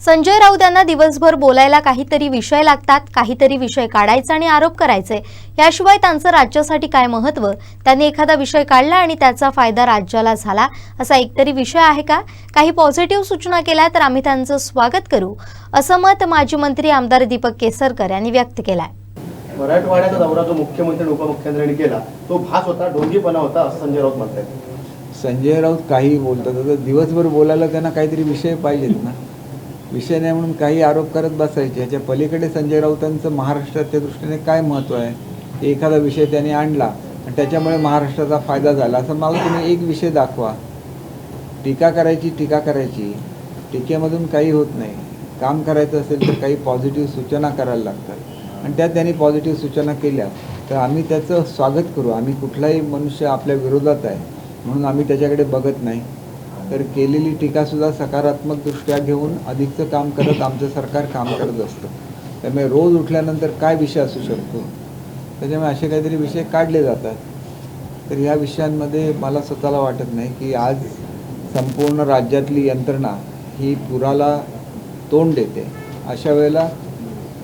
संजय राऊत यांना दिवसभर बोलायला काहीतरी विषय लागतात काहीतरी विषय काढायचा आणि आरोप करायचे. याशिवाय त्यांचं राज्यासाठी काय महत्त्व त्यांनी एखादा विषय काढला आणि त्याचा फायदा राज्याला झाला असा एकतरी विषय आहे का? काही पॉझिटिव्ह सूचना केल्या तर आम्ही त्यांचं स्वागत करू असं मत माजी मंत्री आमदार दीपक केसरकर यांनी व्यक्त केलंय. मराठवाड्याचा दौरा जो मुख्यमंत्री आणि उपमुख्यमंत्र्यांनी केला तो भास होता डोंगीपणा होता असं संजय राऊत म्हणतात संजय राऊत काही बोलतात दिवसभर बोलायला त्यांना काहीतरी विषय पाहिजेत ना. विषय नाही म्हणून काही आरोप करत बसायचे. ह्याच्या पलीकडे संजय राऊतांचं महाराष्ट्राच्या दृष्टीने काय महत्त्व आहे? एखादा विषय त्याने आणला आणि त्याच्यामुळे महाराष्ट्राचा फायदा झाला. असं मला तुम्ही एक विषय दाखवा. टीका करायची टीका करायची. टीकेमधून काही होत नाही. काम करायचं असेल तर काही पॉझिटिव्ह सूचना करायला लागतात. आणि त्या त्यांनी पॉझिटिव्ह सूचना केल्या. तर आम्ही त्याचं स्वागत करू. आम्ही कुठलाही मनुष्य आपल्या विरोधात आहे. म्हणून आम्ही त्याच्याकडे बघत नाही. तर केलेली टीकासुद्धा सकारात्मक दृष्ट्या घेऊन अधिकचं काम करत आमचं सरकार काम करत असतं. त्यामुळे रोज उठल्यानंतर काय विषय असू शकतो? त्याच्यामुळे असे काहीतरी विषय काढले जातात. तर ह्या विषयांमध्ये मला स्वतःला वाटत नाही की आज संपूर्ण राज्यातली यंत्रणा ही पुराला तोंड देते. अशा वेळेला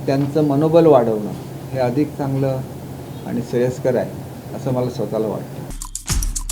त्यांचं मनोबल वाढवणं हे अधिक चांगलं आणि श्रेयस्कर आहे असं मला स्वतःला वाटतं.